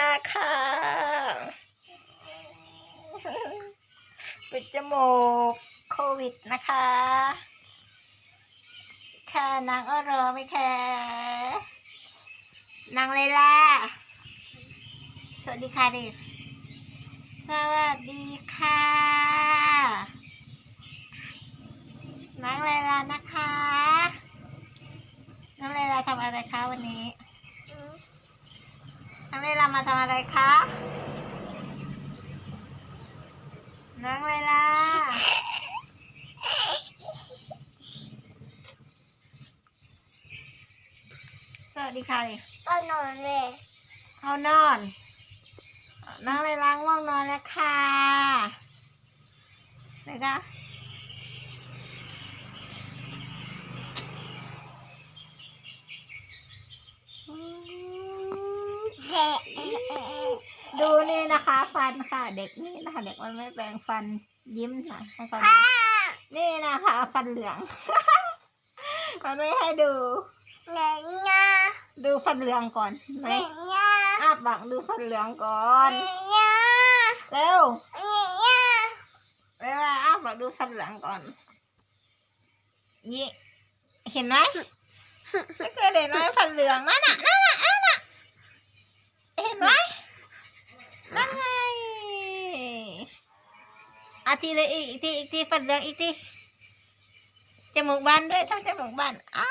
ล่ะค่ะปิดจมูกโควิดนะคะ ค่ะนางอ้อรอไหมคะนางเลยล่ะ สวัสดีค่ะดิสวัสดีค่ะนางเลยล่ะนะคะนางเลยล่ะทำอะไรคะวันนี้ นางเลยล่ะมาทำอะไรคะนางเลยล่ะสวัสดีค่ะดิเอานอนเลยเขานอน น้องเลยล้างง่วงนอนแล้วค่ะนะคะ ดูนี่นะคะ ฟันค่ะ เด็กนี่นะคะ เด็กมันไม่แปรงฟันยิ้มหน่อยให้เขาดูนี่นะคะ ฟันเหลืองมันไม่ให้ดูเหนื่อยงาดูฟันเหลืองก่อนไหเหนนื่อยงาอ้าปากดูฟันเหลืองก่อเหนนื่อยงาเร็วเหนื่อยงาเวลาอ้าปากดูฟันเหลืองก่อนนี่เห็นไหมไม่เคยเห็นไหมฟันเหลืองนั่นน่ะนั่นน่ะนั่นน่ะเห็นไหมนั่นไง อาทีเลยอีกทีอีกทีฟันเหลืองอีกทีจมูกบานด้วยทำจมูกบานอ้า